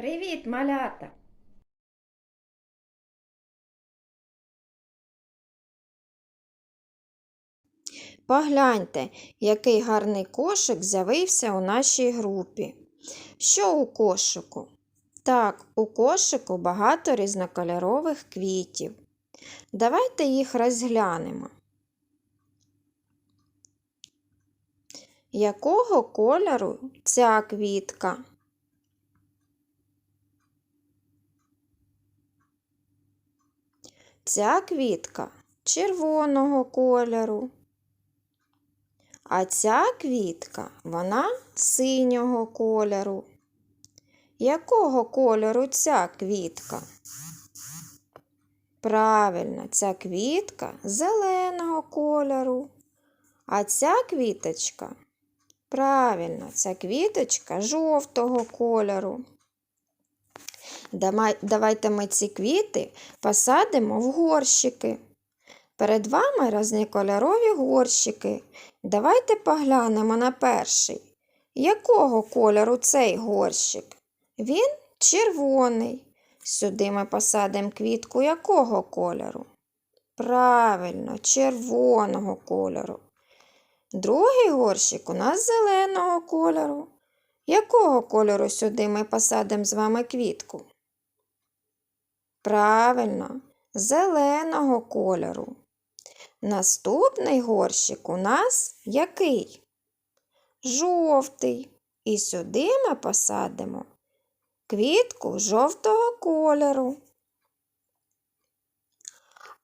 Привіт, малята! Погляньте, який гарний кошик з'явився у нашій групі. Що у кошику? Так, у кошику багато різнокольорових квітів. Давайте їх розглянемо. Якого кольору ця квітка? Ця квітка червоного кольору. А ця квітка, вона синього кольору. Якого кольору ця квітка? Правильно, ця квітка зеленого кольору. А ця квіточка, правильно, ця квіточка жовтого кольору. Давай- Давайте ми ці квіти посадимо в горщики. Перед вами різнокольорові горщики. Давайте поглянемо на перший. Якого кольору цей горщик? Він червоний. Сюди ми посадимо квітку якого кольору? Правильно, червоного кольору. Другий горщик у нас зеленого кольору. Якого кольору сюди ми посадимо з вами квітку? Правильно, зеленого кольору. Наступний горщик у нас який? Жовтий. І сюди ми посадимо квітку жовтого кольору.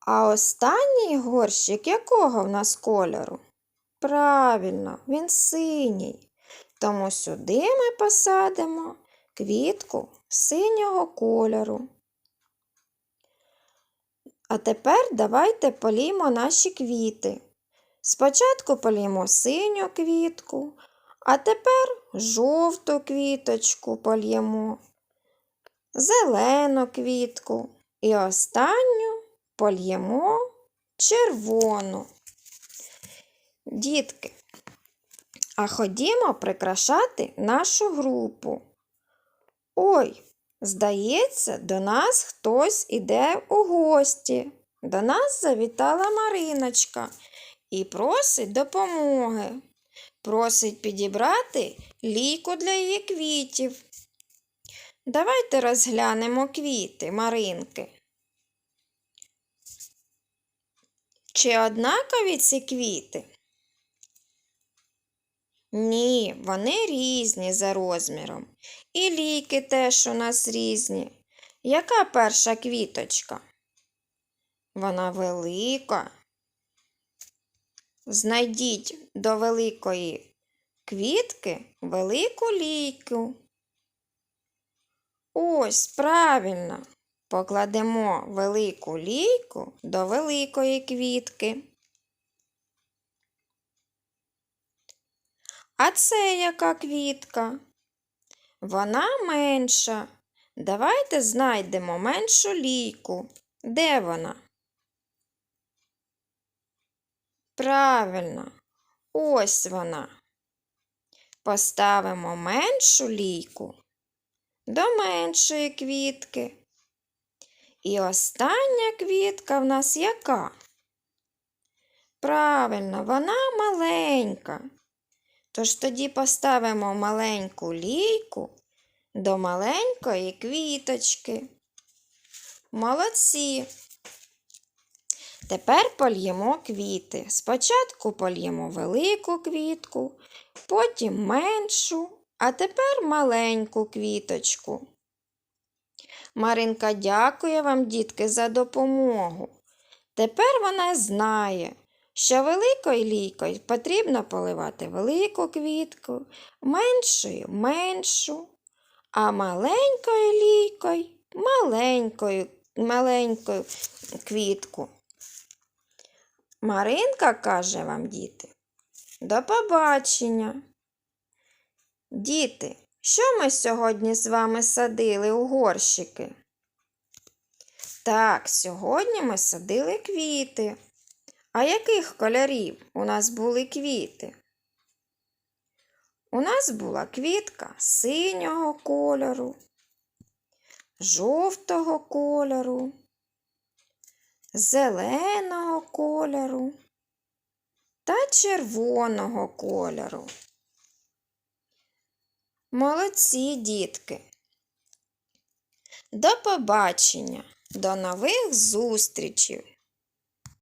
А останній горщик якого в нас кольору? Правильно, він синій. Тому сюди ми посадимо квітку синього кольору. А тепер давайте полімо наші квіти. Спочатку полімо синю квітку, а тепер жовту квіточку польємо, зелену квітку і останню польємо червону. Дітки, а ходімо прикрашати нашу групу. Ой, Здається, до нас хтось іде у гості. До нас завітала Мариночка і просить допомоги. Просить підібрати ліку для її квітів. Давайте розглянемо квіти Маринки. Чи однакові ці квіти? Ні, вони різні за розміром. І ліки теж у нас різні. Яка перша квіточка? Вона велика. Знайдіть до великої квітки велику лійку. Ось правильно. Покладемо велику лійку до великої квітки. А це яка квітка? Вона менша. Давайте знайдемо меншу лійку. Де вона? Правильно, ось вона. Поставимо меншу лійку до меншої квітки. І остання квітка в нас яка? Правильно, вона маленька. Тож тоді поставимо маленьку лійку до маленької квіточки. Молодці. Тепер польємо квіти. Спочатку польємо велику квітку, потім меншу, а тепер маленьку квіточку. Маринка дякує вам, дітки, за допомогу. Тепер вона знає, що великою лійкою потрібно поливати велику квітку, меншою меншу, а маленькою лійкою маленькою, маленьку квітку. Маринка каже вам, діти, до побачення. Діти, що ми сьогодні з вами садили у горщики? Так, сьогодні ми садили квіти. А яких кольорів у нас були квіти? У нас була квітка синього кольору, жовтого кольору, зеленого кольору та червоного кольору. Молодці, дітки! До побачення, до нових зустрічей!